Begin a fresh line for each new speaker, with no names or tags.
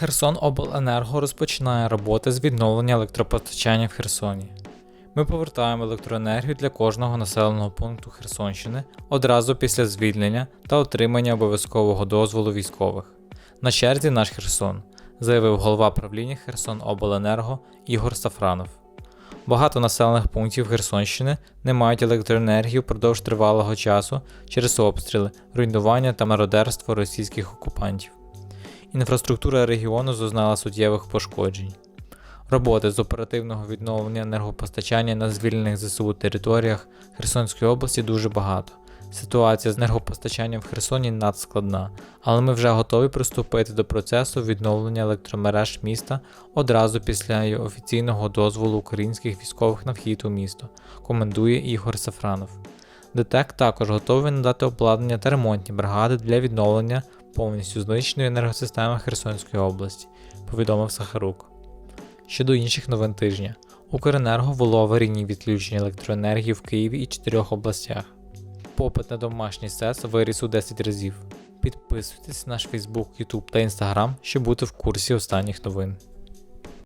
Херсон Обленерго розпочинає роботи з відновлення електропостачання в Херсоні. Ми повертаємо електроенергію для кожного населеного пункту Херсонщини одразу після звільнення та отримання обов'язкового дозволу військових. На черзі наш Херсон, заявив голова правління Херсон Обленерго Ігор Сафранов. Багато населених пунктів Херсонщини не мають електроенергії впродовж тривалого часу через обстріли, руйнування та мародерство російських окупантів. Інфраструктура регіону зазнала суттєвих пошкоджень. Роботи з оперативного відновлення енергопостачання на звільнених ЗСУ територіях Херсонської області дуже багато. Ситуація з енергопостачанням в Херсоні надскладна, але ми вже готові приступити до процесу відновлення електромереж міста одразу після офіційного дозволу українських військових на вхід у місто, комендує Ігор Сафранов. ДТЕК також готовий надати обладнання та ремонтні бригади для відновлення повністю знищеної енергосистеми Херсонської області, повідомив Сахарук. Щодо інших новин тижня, Укренерго ввело аварійні відключення електроенергії в Києві і чотирьох областях. Попит на домашній СЕС виріс у 10 разів. Підписуйтесь на наш Facebook, YouTube та Instagram, щоб бути в курсі останніх новин.